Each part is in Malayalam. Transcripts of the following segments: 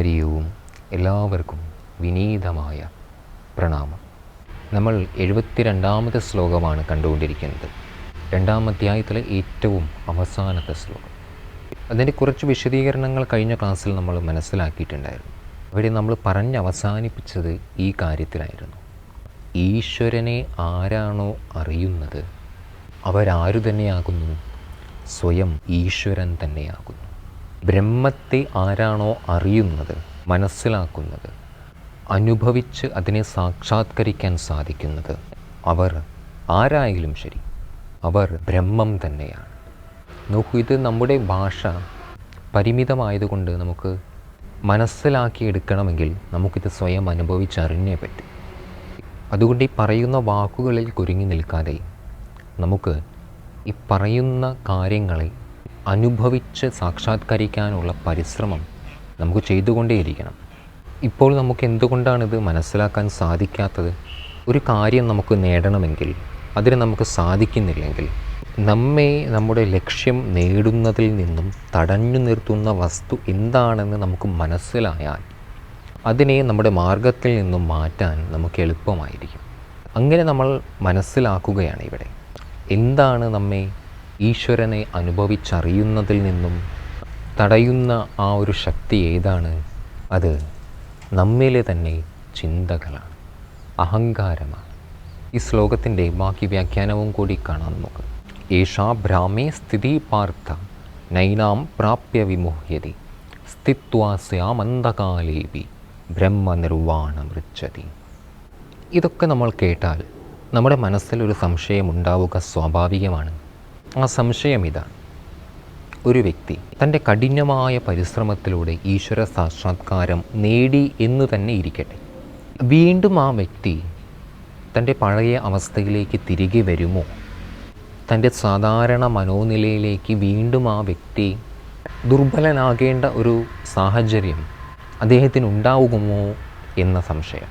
ഹരി ഓം എല്ലാവർക്കും വിനീതമായ പ്രണാമം. നമ്മൾ എഴുപത്തിരണ്ടാമത്തെ ശ്ലോകമാണ് കണ്ടുകൊണ്ടിരിക്കുന്നത്. രണ്ടാം അധ്യായത്തിലെ ഏറ്റവും അവസാനത്തെ ശ്ലോകം. അതിന്റെ കുറച്ച് വിശദീകരണങ്ങൾ കഴിഞ്ഞ ക്ലാസ്സിൽ നമ്മൾ മനസ്സിലാക്കിയിട്ടുണ്ടായിരുന്നു. അവിടെ നമ്മൾ പറഞ്ഞ് അവസാനിപ്പിച്ചത് ഈ കാര്യത്തിലായിരുന്നു. ഈശ്വരനെ ആരാണോ അറിയുന്നത് അവരാരു തന്നെയാകുന്നു സ്വയം ഈശ്വരൻ തന്നെയാകുന്നു. ബ്രഹ്മത്തെ ആരാണോ അറിയുന്നത് മനസ്സിലാക്കുന്നത് അനുഭവിച്ച് അതിനെ സാക്ഷാത്കരിക്കാൻ സാധിക്കുന്നത് അവർ ആരായാലും ശരി അവർ ബ്രഹ്മം തന്നെയാണ്. നോക്കൂ ഇത് നമ്മുടെ ഭാഷ പരിമിതമായതുകൊണ്ട് നമുക്ക് മനസ്സിലാക്കിയെടുക്കണമെങ്കിൽ നമുക്കിത് സ്വയം അനുഭവിച്ചറിഞ്ഞേ പറ്റും. അതുകൊണ്ട് ഈ പറയുന്ന വാക്കുകളിൽ കുരുങ്ങി നിൽക്കാതെ നമുക്ക് ഈ പറയുന്ന കാര്യങ്ങളെ അനുഭവിച്ച് സാക്ഷാത്കരിക്കാനുള്ള പരിശ്രമം നമുക്ക് ചെയ്തുകൊണ്ടേയിരിക്കണം. ഇപ്പോൾ നമുക്ക് എന്തുകൊണ്ടാണിത് മനസ്സിലാക്കാൻ സാധിക്കാത്തത്? ഒരു കാര്യം നമുക്ക് നേടണമെങ്കിൽ അതിന് നമുക്ക് സാധിക്കുന്നില്ലെങ്കിൽ നമ്മെ നമ്മുടെ ലക്ഷ്യം നേടുന്നതിൽ നിന്നും തടഞ്ഞു നിർത്തുന്ന വസ്തു എന്താണെന്ന് നമുക്ക് മനസ്സിലായാൽ അതിനെ നമ്മുടെ മാർഗത്തിൽ നിന്നും മാറ്റാൻ നമുക്ക് എളുപ്പമായിരിക്കും. അങ്ങനെ നമ്മൾ മനസ്സിലാക്കുകയാണ് ഇവിടെ. എന്താണ് നമ്മെ ഈശ്വരനെ അനുഭവിച്ചറിയുന്നതിൽ നിന്നും തടയുന്ന ആ ഒരു ശക്തി ഏതാണ്? അത് നമ്മിലെ തന്നെ ചിന്തകളാണ് അഹങ്കാരമാണ്. ഈ ശ്ലോകത്തിന്റെ ബാക്കി വ്യാഖ്യാനവും കൂടി കാണാം നമുക്ക്. ഏഷാ ഭ്രാമേ സ്ഥിതി പാർത്ഥ നൈനാം പ്രാപ്യ വിമുഹ്യതി ബ്രഹ്മനിർവാണം ബ്രഹ്മനിർവാണമൃച്ഛതി ഇതൊക്കെ നമ്മൾ കേട്ടാൽ നമ്മുടെ മനസ്സിലൊരു സംശയം ഉണ്ടാവുക സ്വാഭാവികമാണ്. ആ സംശയം ഇതാണ് ഒരു വ്യക്തി തന്റെ കഠിനമായ പരിശ്രമത്തിലൂടെ ഈശ്വര സാക്ഷാത്കാരം നേടി എന്ന് തന്നെ ഇരിക്കട്ടെ. വീണ്ടും ആ വ്യക്തി തന്റെ പഴയ അവസ്ഥയിലേക്ക് തിരികെ വരുമോ? തന്റെ സാധാരണ മനോനിലയിലേക്ക് വീണ്ടും ആ വ്യക്തി ദുർബലനാകേണ്ട ഒരു സാഹചര്യം അദ്ദേഹത്തിന് ഉണ്ടാവുമോ എന്ന സംശയം.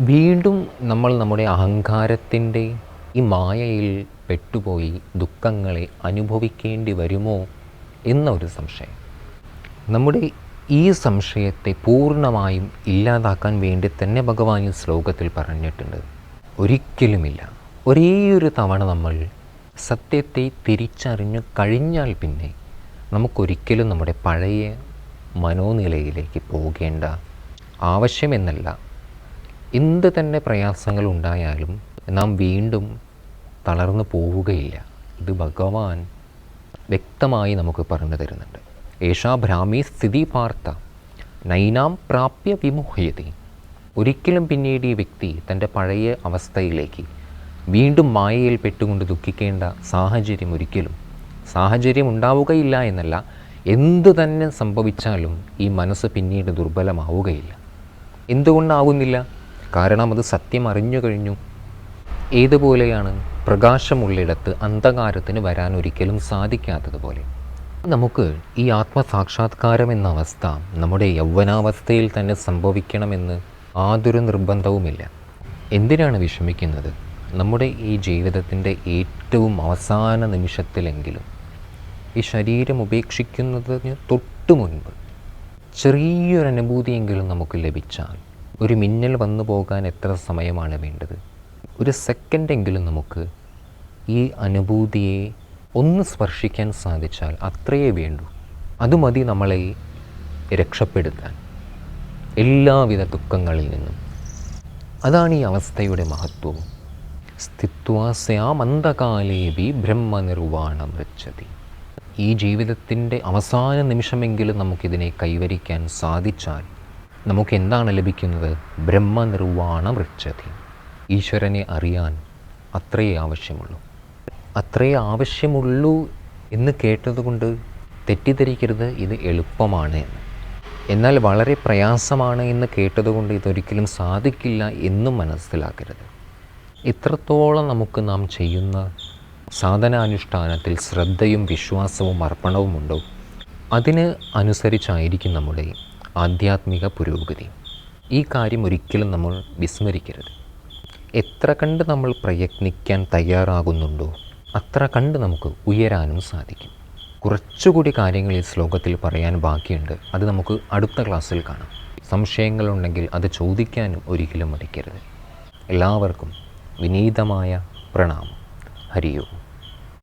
വീണ്ടും നമ്മൾ നമ്മുടെ അഹങ്കാരത്തിന്റെ ഈ മായയിൽ പെട്ടുപോയി ദുഃഖങ്ങളെ അനുഭവിക്കേണ്ടി വരുമോ എന്നൊരു സംശയം. നമ്മുടെ ഈ സംശയത്തെ പൂർണമായും ഇല്ലാതാക്കാൻ വേണ്ടി തന്നെ ഭഗവാൻ ഈ ശ്ലോകത്തിൽ പറഞ്ഞിട്ടുണ്ട്. ഒരിക്കലുമില്ല. ഒരേയൊരു ഒരു തവണ നമ്മൾ സത്യത്തെ തിരിച്ചറിഞ്ഞു കഴിഞ്ഞാൽ പിന്നെ നമുക്കൊരിക്കലും നമ്മുടെ പഴയ മനോനിലയിലേക്ക് പോകേണ്ട ആവശ്യമെന്നല്ല. എന്ത് തന്നെ പ്രയാസങ്ങൾ ഉണ്ടായാലും നാം വീണ്ടും തളർന്നു പോവുകയില്ല. ഇത് ഭഗവാൻ വ്യക്തമായി നമുക്ക് പറഞ്ഞു തരുന്നുണ്ട്. ഏഷാ ഭ്രാമി സ്ഥിതി പാർത്ത നൈനാം പ്രാപ്യ വിമുഹ്യതി. ഒരിക്കലും പിന്നീട് ഈ വ്യക്തി തന്റെ പഴയ അവസ്ഥയിലേക്ക് വീണ്ടും മായയിൽ പെട്ടുകൊണ്ട് ദുഃഖിക്കേണ്ട സാഹചര്യം ഒരിക്കലും സാഹചര്യം ഉണ്ടാവുകയില്ല എന്നല്ല എന്തു തന്നെ സംഭവിച്ചാലും ഈ മനസ്സ് പിന്നീട് ദുർബലമാവുകയില്ല. എന്തുകൊണ്ടാകുന്നില്ല കാരണം അത് സത്യം അറിഞ്ഞു കഴിഞ്ഞു. ഏതുപോലെയാണ്? പ്രകാശമുള്ളിടത്ത് അന്ധകാരത്തിന് വരാൻ ഒരിക്കലും സാധിക്കാത്തതുപോലെ. നമുക്ക് ഈ ആത്മസാക്ഷാത്കാരം എന്ന അവസ്ഥ നമ്മുടെ യൗവനാവസ്ഥയിൽ തന്നെ സംഭവിക്കണമെന്ന് യാതൊരു നിർബന്ധവുമില്ല. എന്തിനാണ് വിഷമിക്കുന്നത്? നമ്മുടെ ഈ ജീവിതത്തിന്റെ ഏറ്റവും അവസാന നിമിഷത്തിലെങ്കിലും ഈ ശരീരം ഉപേക്ഷിക്കുന്നതിന് തൊട്ടു മുൻപ് ചെറിയൊരനുഭൂതിയെങ്കിലും നമുക്ക് ലഭിച്ചാൽ ഒരു മിന്നൽ വന്നു പോകാൻ എത്ര സമയമാണ് വേണ്ടത്? ഒരു സെക്കൻഡെങ്കിലും നമുക്ക് ഈ അനുഭൂതിയെ ഒന്ന് സ്പർശിക്കാൻ സാധിച്ചാൽ അത്രയേ വേണ്ടൂ. അത് മതി നമ്മളെ രക്ഷപ്പെടുത്താൻ. എല്ലാവിധ ദുഃഖങ്ങളിൽ നിന്നും. അതാണ് ഈ അവസ്ഥയുടെ മഹത്വവും സ്ഥിത്വാസ്യാമന്ധകാലേവി ബ്രഹ്മനിർവാണം വെച്ചതി ഈ ജീവിതത്തിന്റെ അവസാന നിമിഷമെങ്കിലും നമുക്കിതിനെ കൈവരിക്കാൻ സാധിച്ചാൽ നമുക്ക് എന്താണ് ലഭിക്കുന്നത്? ബ്രഹ്മനിർവാണം വൃച്ചതി ഈശ്വരനെ അറിയാൻ അത്രയേ ആവശ്യമുള്ളൂ. അത്രയേ ആവശ്യമുള്ളൂ എന്ന് കേട്ടതുകൊണ്ട് തെറ്റിദ്ധരിക്കരുത് ഇത് എളുപ്പമാണ് എന്ന്. എന്നാൽ വളരെ പ്രയാസമാണ് എന്ന് കേട്ടതുകൊണ്ട് ഇതൊരിക്കലും സാധിക്കില്ല എന്നും മനസ്സിലാക്കരുത്. ഇത്രത്തോളം നമുക്ക് നാം ചെയ്യുന്ന സാധനാനുഷ്ഠാനത്തിൽ ശ്രദ്ധയും വിശ്വാസവും അർപ്പണവും ഉണ്ടോ? അതിന് അനുസരിച്ചായിരിക്കും നമ്മുടെ ആധ്യാത്മിക പുരോഗതി. ഈ കാര്യം ഒരിക്കലും നമ്മൾ വിസ്മരിക്കരുത്. എത്ര കണ്ട് നമ്മൾ പ്രയത്നിക്കാൻ തയ്യാറാകുന്നുണ്ടോ അത്ര കണ്ട് നമുക്ക് ഉയരാനും സാധിക്കും. കുറച്ചുകൂടി കാര്യങ്ങൾ ഈ ശ്ലോകത്തിൽ പറയാൻ ബാക്കിയുണ്ട്. അത് നമുക്ക് അടുത്ത ക്ലാസ്സിൽ കാണാം. സംശയങ്ങളുണ്ടെങ്കിൽ അത് ചോദിക്കാനും ഒരിക്കലും മടിക്കരുത്. എല്ലാവർക്കും വിനീതമായ പ്രണാമം. ഹരിയോ.